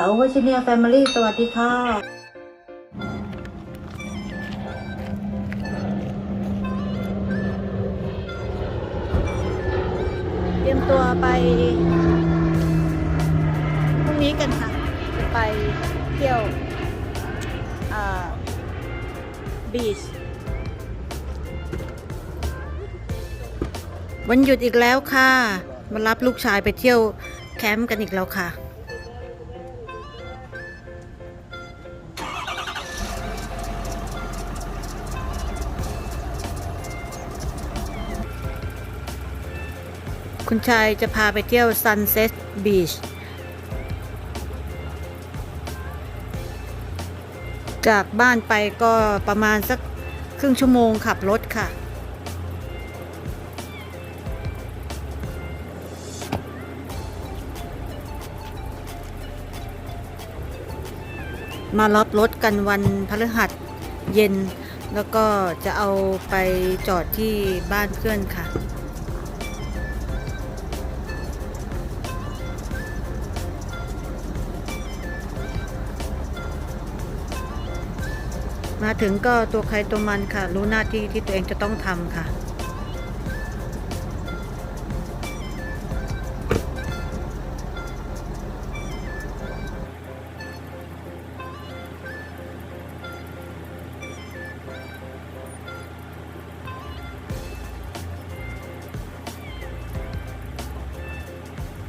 เต๋าวัชิเนียแฟมิลี่สวัสดีค่ะ เตรียมตัวไปพรุ่งนี้กันค่ะจะไปเที่ยวบีชวันหยุดอีกแล้วค่ะ มารับลูกชายไปเที่ยวแคมป์กันอีกแล้วค่ะ คุณชายจะพาไปเที่ยว Sunset Beach จากบ้านไปก็ประมาณสักครึ่งชั่วโมงขับรถค่ะ มารับรถกันวันพฤหัสเย็น แล้วก็จะเอาไปจอดที่บ้านเพื่อนค่ะ มาถึงก็ตัวใครตัวมันค่ะ รู้หน้าที่ที่ตัวเองจะต้องทำค่ะ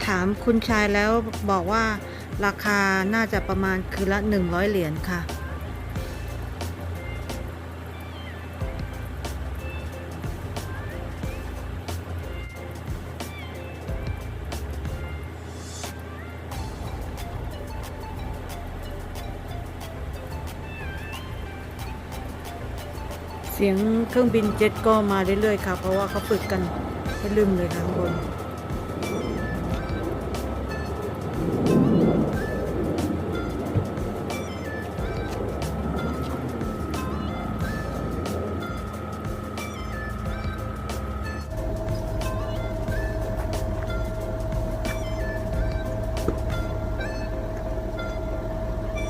ถามคุณชายแล้วบอกว่าราคาน่าจะประมาณคืนละ 100 เหรียญค่ะ เสียงเครื่องบินเจ็ตก็มาเรื่อยๆค่ะ เพราะว่าเขาฝึกกันให้ลืมเลยค่ะข้งบน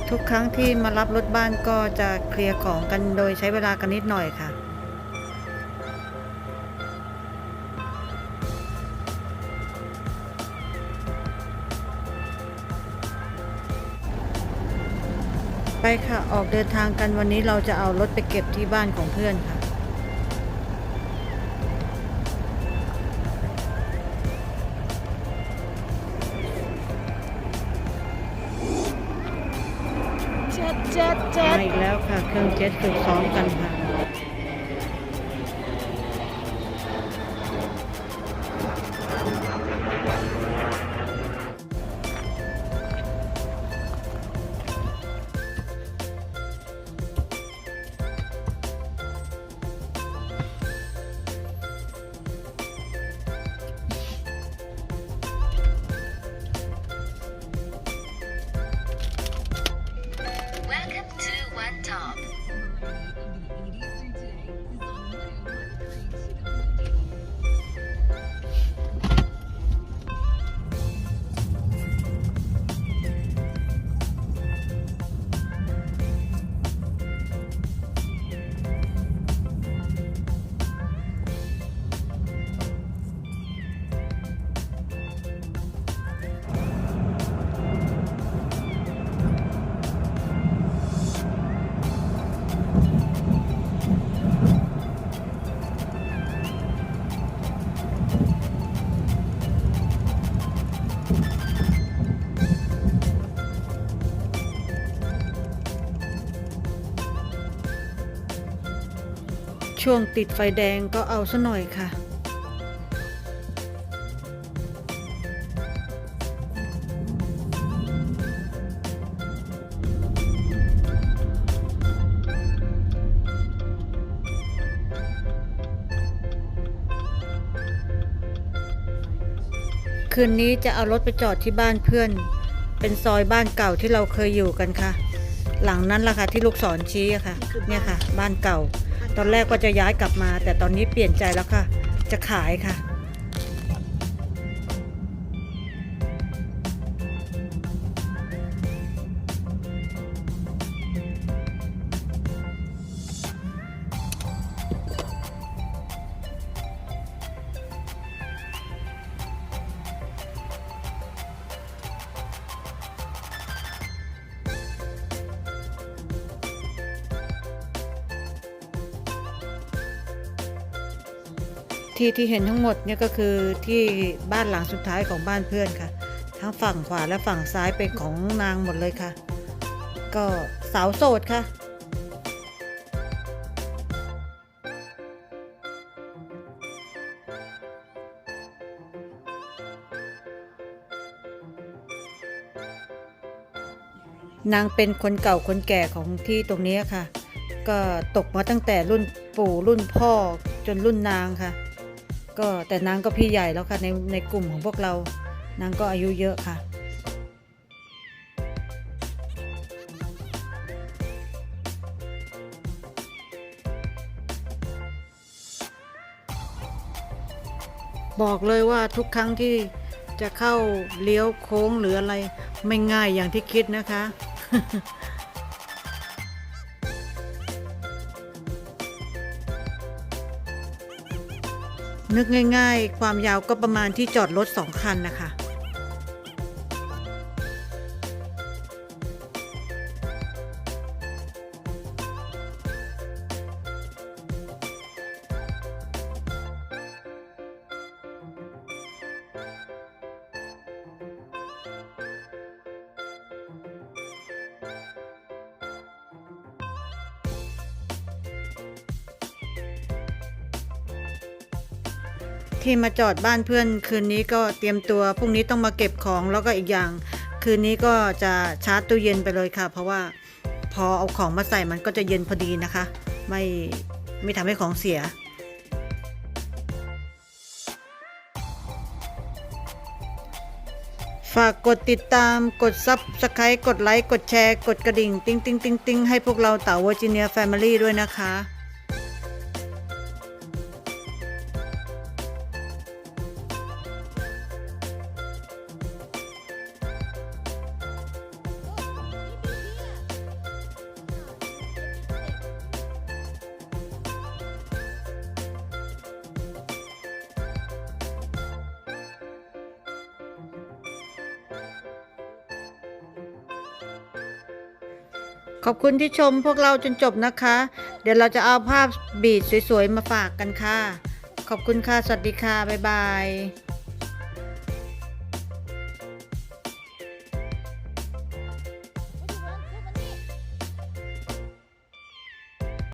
ทุกครั้งที่มารับรถบ้านก็จะเคลียร์ของกันโดยใช้เวลากันนิดหน่อยค่ะไปค่ะ ออกเดินทางกันวันนี้เราจะเอารถไปเก็บที่บ้านของเพื่อนค่ะ เจ็ดเจ็ดเจ็ดมาอีกแล้วค่ะ เครื่องเจ็ดฝึกซ้อมกันค่ะ ช่วงติดไฟแดงก็เอาซะหน่อยค่ะ คืนนี้จะเอารถไปจอดที่บ้านเพื่อน เป็นซอยบ้านเก่าที่เราเคยอยู่กันค่ะ หลังนั้นล่ะค่ะที่ลูกศรชี้อะค่ะ เนี่ยค่ะ บ้านเก่า ตอนแรกก็จะย้ายกลับมา แต่ตอนนี้เปลี่ยนใจแล้วค่ะ จะขายค่ะ ที่ที่เห็นทั้งหมดเนี่ยก็คือที่บ้านหลังสุดท้ายของบ้านเพื่อนค่ะ ทั้งฝั่งขวาและฝั่งซ้ายเป็นของนางหมดเลยค่ะ ก็สาวโสดค่ะนางเป็นคนเก่าคนแก่ของที่ตรงนี้ค่ะ ก็ตกมาตั้งแต่รุ่นปู่รุ่นพ่อจนรุ่นนางค่ะ ก็แต่นางก็พี่ใหญ่แล้วค่ะในในกลุ่มของพวกเรา นางก็อายุเยอะค่ะ บอกเลยว่าทุกครั้งที่จะเข้าเลี้ยวโค้งหรืออะไรไม่ง่ายอย่างที่คิดนะคะ นึกง่าย ๆ ความยาวก็ประมาณที่จอดรถสองคันนะคะ ที่มาจอดบ้านเพื่อนคืนนี้ก็เตรียมตัวพรุ่งนี้ต้องมาเก็บของแล้วก็อีกอย่าง คืนนี้ก็จะชาร์จตู้เย็นไปเลยค่ะ เพราะว่าพอเอาของมาใส่มันก็จะเย็นพอดีนะคะ ไม่ไม่ทำให้ของเสีย ฝากกดติดตามกดซับสไครต์กดไลค์ กดแชร์ กดกระดิ่ง ติ๊งติ๊งติ๊งติ๊งให้พวกเราเต่าเวอร์จิเนียแฟมิลี่ด้วยนะคะ ขอบคุณที่ชมพวกเราจนจบนะคะ เดี๋ยวเราจะเอาภาพบีดสวยๆ มาฝากกันค่ะ ขอบคุณค่ะ สวัสดีค่ะ บ๊ายบาย